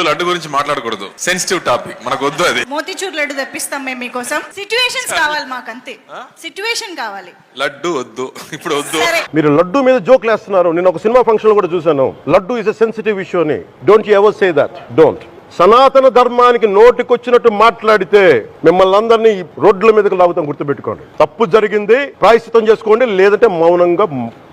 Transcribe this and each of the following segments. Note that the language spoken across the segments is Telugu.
ఇప్పుడు లడ్డు గురించి మాట్లాడకూడదు. సెన్సిటివ్ టాపిక్ మనకు వద్దు అది. మోతీచూర్ లడ్డు తెప్పిస్తాం మేము మీకోసం. సిచ్యువేషన్స్ కావాలి మాకు అంతే సిచ్యువేషన్ కావాలి. లడ్డు వద్దు. ఇప్పుడు వద్దు. మీరు లడ్డు మీద జోక్లు వేస్తున్నారు నేను ఒక సినిమా ఫంక్షన్ కూడా చూశాను. Laddu is a sensitive issue అని. Don't you ever say that don't సనాతన ధర్మానికి నోటికొచ్చినట్టు మాట్లాడితే మిమ్మల్ని అందరినీ ఈ రోడ్ల మీదకి లాగుతాం గుర్తుపెట్టుకోండి. తప్పు జరిగింది ప్రాయశ్చితం చేసుకోండి లేదంటే మౌనంగా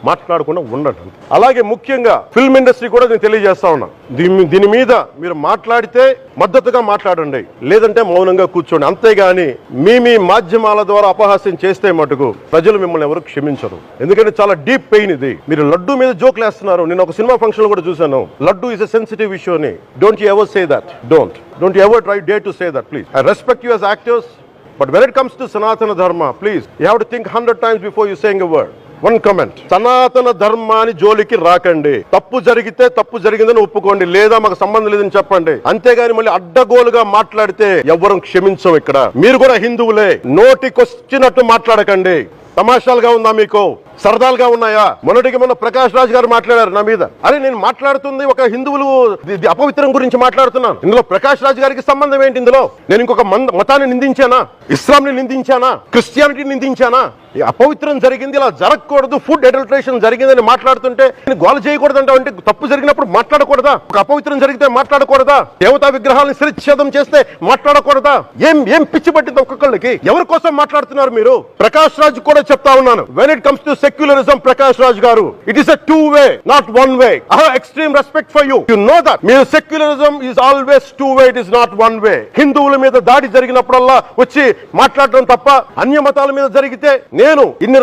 మాట్లాడకుండా ఉండండి. అలాగే ముఖ్యంగా ఫిల్మ్ ఇండస్ట్రీ కూడా నేను తెలియజేస్తా ఉన్నా. దీని దీని మీద మీరు మాట్లాడితే మద్దతుగా మాట్లాడండి. లేదంటే మౌనంగా కూర్చోండి. అంతేగాని మీ మీ మాధ్యమాల ద్వారా అపహాస్యం చేస్తే మటుకు ప్రజలు మిమ్మల్ని ఎవరు క్షమించరు. ఎందుకంటే చాలా డీప్ పెయిన్ ఇది. మీరు లడ్డు మీద జోక్లు వేస్తున్నారు నేను ఒక సినిమా ఫంక్షన్ కూడా చూశాను. Laddu is a sensitive issue అని. Don't you ever say that don't don't ever try day to say that please I respect you actives actors but when it comes to Sanatana Dharma please you have to think hundred times before you saying a word one comment సనాతన ధర్మాన్ని జోలికి రాకండి. తప్పు జరిగితే తప్పు జరిగిందని ఒప్పుకోండి. లేదా మాకు సంబంధం లేదని చెప్పండి. అంతేగాని మళ్ళీ అడ్డగోలుగా మాట్లాడితే ఎవ్వరం క్షమించం ఇక్కడ. మీరు కూడా హిందువులే. నోటికొచ్చినట్టు మాట్లాడకండి. తమాషాలుగా ఉందా మీకు? సరదాలుగా ఉన్నాయా? మొన్నటికి మొన్న ప్రకాష్ రాజ్ గారు మాట్లాడారు నా మీద. అరే నేను మాట్లాడుతుంది ఒక హిందువులు అపవిత్రం గురించి మాట్లాడుతున్నాను. ఇందులో ప్రకాష్ రాజ్ గారికి సంబంధం ఏంటి ఇందులో? నేను ఇంకొక మతాన్ని నిందించానా? ఇస్లాంని నిందించానా? క్రిస్టియానిటీ నిందించానా? ఈ అపవిత్రం జరిగింది ఇలా జరగకూడదు ఫుడ్ అడల్ట్రేషన్ జరిగిందని మాట్లాడుతుంటే నేను గోల చేయకూడదు అంటే తప్పు జరిగినప్పుడు మాట్లాడకూడదా? ఒక అపవిత్రం జరిగితే మాట్లాడకూడదా? దేవతా విగ్రహాలను శిరచ్ఛేదం చేస్తే మాట్లాడకూడదా? ఏం ఏం పిచ్చి పట్టింది ఒక్కొక్కళ్ళకి? ఎవరి కోసం మాట్లాడుతున్నారు మీరు? ప్రకాష్ రాజ్ కూడా చెప్తా ఉన్నాను. When it comes to secularism Prakash Raj గారు. It is a two way not one way I have extreme respect for you you know that మీరు secularism is always two way it is not one way హిందువుల మీద దాడి జరిగినప్పుడల్లా వచ్చి మాట్లాడడం తప్ప అన్య మతాల మీద జరిగితే నేను ఇన్ని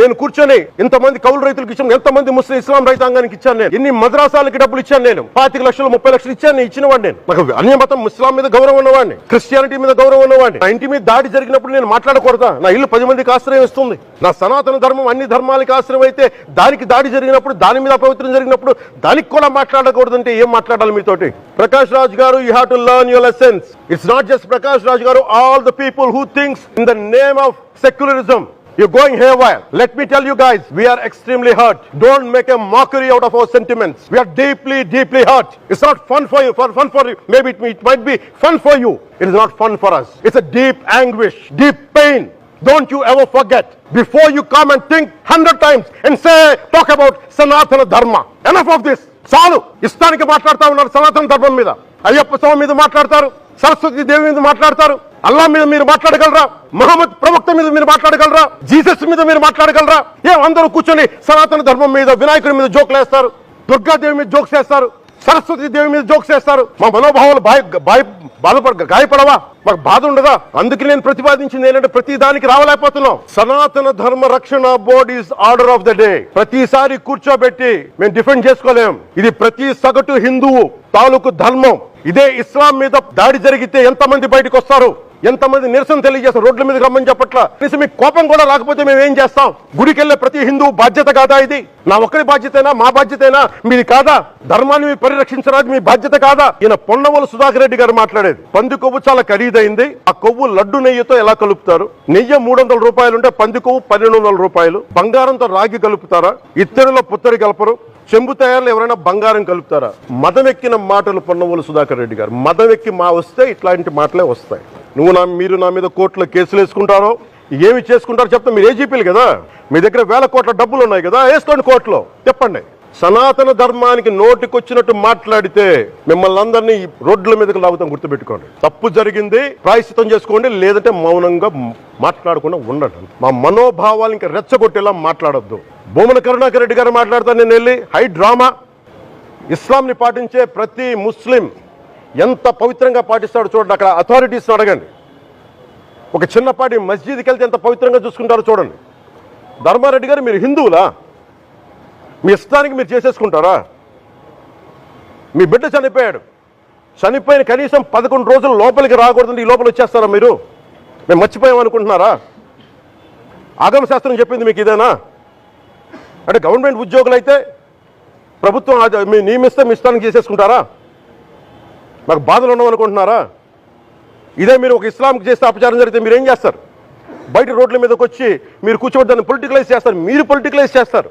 నేను కూర్చొని ఇంతమంది కౌలు రైతులకు ఇచ్చాను ఎంతమంది ముస్లిం ఇస్లాం రైతాంగానికి ఇచ్చాను నేను. ఇన్ని మద్రాసాలకి డబ్బులు ఇచ్చాను నేను. పాతిక లక్షలు ముప్పై లక్షలు ఇచ్చాను నేను ఇచ్చిన వాడిని నేను. నాకు అన్య మతం ఇస్లాం మీద గౌరవం ఉన్నవాడిని. క్రిస్టియానిటీ మీద గౌరవం ఉన్నవాడిని. నా ఇంటి మీద దాడి జరిగినప్పుడు నేను మాట్లాడకూడదా? నా ఇల్లు పది మందికి ఆశ్రయం ఇస్తుంది. నా సనాతన ధర్మం అన్ని ధర్మాలకి ఆశ్రయం అయితే దానికి దాడి జరిగినప్పుడు దాని మీద అపవిత్రం జరిగినప్పుడు దానికి కూడా మాట్లాడకూడదంటే ఏం మాట్లాడాలి మీతోటి ప్రకాష్ రాజ్ గారు you have to learn your lessons it's not just Prakash Raj గారు all the people who things in the name of secularism You're going haywire. Let me tell you guys, we are extremely hurt. Don't make a mockery out of our sentiments. We are deeply, deeply hurt. It's not fun for you, for fun for you. Maybe it, it might be fun for you. It is not fun for us. It's a deep anguish, deep pain. Don't you ever forget. Before you come and think hundred times and say, talk about Sanatana Dharma. Enough of this. చాలు. ఇష్టానికి మాట్లాడుతా ఉన్నారు సనాతన ధర్మం మీద. అయ్యప్ప స్వామి మీద మాట్లాడతారు. సరస్వతి దేవి మీద మాట్లాడతారు. అల్లా మీద మీరు మాట్లాడగలరా? మహమ్మద్ ప్రవక్త మీద మీరు మాట్లాడగలరా? జీసస్ మీద మీరు మాట్లాడగలరా? ఏ అందరూ కూర్చొని సనాతన ధర్మం మీద వినాయకుడి మీద జోకులు వేస్తారు. దుర్గాదేవి మీద జోక్స్ వేస్తారు. సరస్వతి దేవి మీద జోక్స్ చేస్తారు మా మనోభావాలు బాయ్ బాయ్ బాధపడ గాయపడవా? మాకు బాధ ఉండదా? అందుకే నేను ప్రతిపాదించింది ఏంటంటే ప్రతి దానికి రావలేకపోతున్నాం. Sanatana Dharma Rakshana board is order of the day ప్రతిసారి కూర్చోబెట్టి మేము డిఫెండ్ చేసుకోలేం. ఇది ప్రతి సగటు హిందువు తాలూకు ధర్మం. ఇదే ఇస్లాం మీద దాడి జరిగితే ఎంతమంది బయటకు వస్తారు? ఎంతమంది నిరసన తెలియజేస్తారు? రోడ్ల మీద రమ్మని చెప్పట్ల? కనీసం మీకు కోపం కూడా రాకపోతే మేము ఏం చేస్తాం? గుడికెళ్ళే ప్రతి హిందూ బాధ్యత కాదా ఇది? నా ఒక్కరి బాధ్యతేనా? మా బాధ్యతేనా? మీది కాదా? ధర్మాన్ని మీరు పరిరక్షించరాదు మీ బాధ్యత కాదా? ఈయన పొన్నవల సుధాకర్ రెడ్డి గారు మాట్లాడేది. పంది కొవ్వు చాలా ఖరీదైంది. ఆ కొవ్వు లడ్డు నెయ్యితో ఎలా కలుపుతారు? నెయ్యి మూడు వందల రూపాయలు ఉంటే పంది కొవ్వు పన్నెండు వందల రూపాయలు. బంగారంతో రాగి కలుపుతారా? ఇత్తడిలో పుత్తడి కలపరు. చెంబు తయారులు ఎవరైనా బంగారం కలుపుతారా? మదం ఎక్కిన మాటలు పొన్నవోలు సుధాకర్ రెడ్డి గారు. మదం ఎక్కి మా వస్తే ఇట్లాంటి మాటలే వస్తాయి. నువ్వు నా మీరు నా మీద కోర్టులో కేసులు వేసుకుంటారో ఏమి చేసుకుంటారో చెప్తా మీరు ఏజీపీలు కదా? మీ దగ్గర వేల కోట్ల డబ్బులు ఉన్నాయి కదా? వేసుకోండి కోర్టులో. చెప్పండి. సనాతన ధర్మానికి నోటికొచ్చినట్టు మాట్లాడితే మిమ్మల్ని అందరినీ రోడ్ల మీదకి లాగుతాం గుర్తుపెట్టుకోండి. తప్పు జరిగింది ప్రాయశ్చితం చేసుకోండి లేదంటే మౌనంగా మాట్లాడకుండా ఉండండి మా మనోభావాలు ఇంకా రెచ్చగొట్టేలా మాట్లాడద్దు. భూమన కరుణాకర్ రెడ్డి గారు మాట్లాడతాను నేను వెళ్ళి హై డ్రామా. ఇస్లాంని పాటించే ప్రతి ముస్లిం ఎంత పవిత్రంగా పాటిస్తాడో చూడండి అక్కడ అథారిటీస్ని అడగండి. ఒక చిన్నపాటి మస్జిద్కి వెళ్తే ఎంత పవిత్రంగా చూసుకుంటారో చూడండి. ధర్మారెడ్డి గారు మీరు హిందువులా? మీ ఇష్టానికి మీరు చేసేసుకుంటారా? మీ బిడ్డ చనిపోయాడు. చనిపోయిన కనీసం పదకొండు రోజులు లోపలికి రాకూడదండి ఈ లోపల వచ్చేస్తారా మీరు? మేము మర్చిపోయాం అనుకుంటున్నారా? ఆగమ శాస్త్రం చెప్పింది మీకు ఇదేనా? అంటే గవర్నమెంట్ ఉద్యోగులు అయితే ప్రభుత్వం అది మీ నియమిస్తే మీ ఇష్టానికి చేసేసుకుంటారా? మాకు బాధలు ఉండవు అనుకుంటున్నారా? ఇదే మీరు ఒక ఇస్లాంకి చేస్తే అపచారం జరిగితే మీరు ఏం చేస్తారు? బయట రోడ్ల మీదకి వచ్చి మీరు కూర్చోబెట్టి దాన్ని పొలిటికలైజ్ చేస్తారు. మీరు పొలిటికలైజ్ చేస్తారు.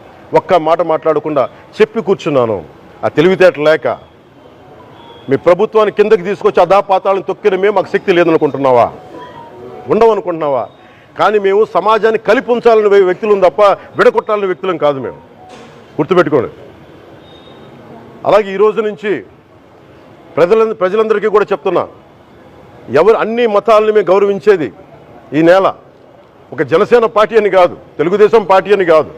ఒక్క మాట మాట్లాడకుండా చెప్పి కూర్చున్నాను. ఆ తెలివితేట లేక మీ ప్రభుత్వాన్ని కిందకి తీసుకొచ్చి అధాపాతాలను తొక్కిన మేము మాకు శక్తి లేదనుకుంటున్నావా? ఉండవనుకుంటున్నావా? కానీ మేము సమాజాన్ని కలిపి ఉంచాలని వ్యక్తులు తప్ప విడగొట్టాలని వ్యక్తులం కాదు మేము. గుర్తుపెట్టుకోండి. అలాగే ఈ రోజు నుంచి ప్రజల ప్రజలందరికీ కూడా చెప్తున్నా. ఎవరు అన్ని మతాలని మేము గౌరవించేది ఈ నేల ఒక జనసేన పార్టీ అని కాదు తెలుగుదేశం పార్టీ అని కాదు.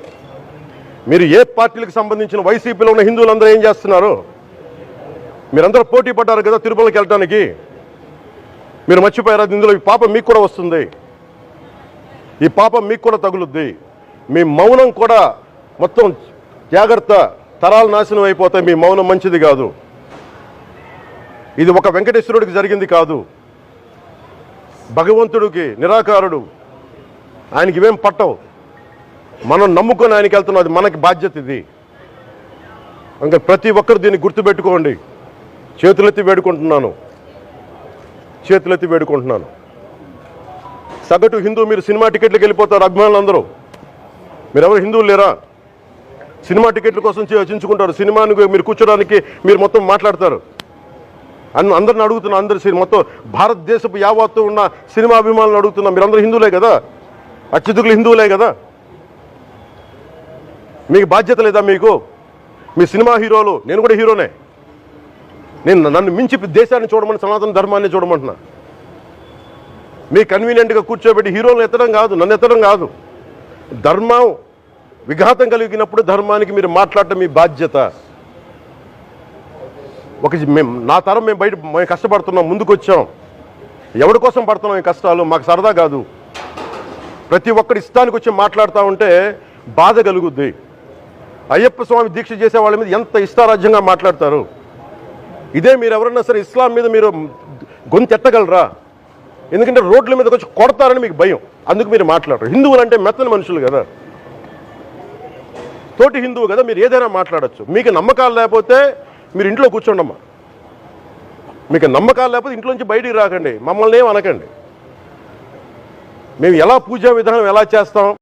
మీరు ఏ పార్టీలకు సంబంధించిన వైసీపీలో ఉన్న హిందువులందరూ ఏం చేస్తున్నారు? మీరందరూ పోటీ పడ్డారు కదా తిరుమలకి వెళ్ళడానికి మీరు మర్చిపోయారు? అది ఇందులో ఈ పాపం మీకు కూడా వస్తుంది. ఈ పాపం మీకు కూడా తగులుద్ది. మీ మౌనం కూడా మొత్తం జాగ్రత్త తరాలు నాశనం అయిపోతాయి మీ మౌనం మంచిది కాదు. ఇది ఒక వెంకటేశ్వరుడికి జరిగింది కాదు. భగవంతుడికి నిరాకారుడు. ఆయనకి ఇవేం పట్టవు. మనం నమ్ముకొని ఆయనకి వెళ్తున్నది మనకి బాధ్యత ఇది. ఇంకా ప్రతి ఒక్కరు దీన్ని గుర్తుపెట్టుకోండి. చేతులెత్తి వేడుకుంటున్నాను. చేతులెత్తి వేడుకుంటున్నాను. సగటు హిందూ మీరు సినిమా టికెట్లకు వెళ్ళిపోతారు అభిమానులు అందరూ. మీరెవరు హిందువులు లేరా? సినిమా టికెట్ల కోసం చే- చించుకుంటారు. సినిమాని మీరు కూర్చోడానికి మీరు మొత్తం మాట్లాడతారు. అన్న అందరిని అడుగుతున్నా అందరు మొత్తం భారతదేశపు యావత్తు ఉన్న సినిమా అభిమానులను అడుగుతున్నా. మీరందరూ హిందువులే కదా? అత్యధికులు హిందువులే కదా? మీకు బాధ్యత లేదా మీకు? మీ సినిమా హీరోలు నేను కూడా హీరోనే. నేను నన్ను మించి దేశాన్ని చూడమని సనాతన ధర్మాన్ని చూడమంటున్నా. మీ కన్వీనియంట్గా కూర్చోబెట్టి హీరోలను ఎత్తడం కాదు నన్ను ఎత్తడం కాదు. ధర్మం విఘాతం కలిగినప్పుడు ధర్మానికి మీరు మాట్లాడటం మీ బాధ్యత. ఒక మేము నా తరం మేము బయట మేము కష్టపడుతున్నాం ముందుకు వచ్చాం ఎవరి కోసం పడుతున్నాం ఈ కష్టాలు? మాకు సరదా కాదు. ప్రతి ఒక్కరి ఇష్టానికి వచ్చి మాట్లాడుతూ ఉంటే బాధ కలుగుద్ది. అయ్యప్ప స్వామి దీక్ష చేసే వాళ్ళ మీద ఎంత ఇష్టారాజ్యంగా మాట్లాడతారు? ఇదే మీరు ఎవరన్నా సరే ఇస్లాం మీద మీరు గొంతెత్తగలరా ఎందుకంటే రోడ్ల మీద వచ్చి కొడతారని మీకు భయం. అందుకు మీరు మాట్లాడరు. హిందువులు అంటే మెత్తని మనుషులు కదా. తోటి హిందువు కదా మీరు ఏదైనా మాట్లాడచ్చు. మీకు నమ్మకాలు లేకపోతే మీరు ఇంట్లో కూర్చోండమ్మా. మీకు నమ్మకాలు లేకపోతే ఇంట్లోంచి బయటికి రాకండి. మమ్మల్ని ఏం అనకండి. మేము ఎలా పూజా విధానం ఎలా చేస్తాం?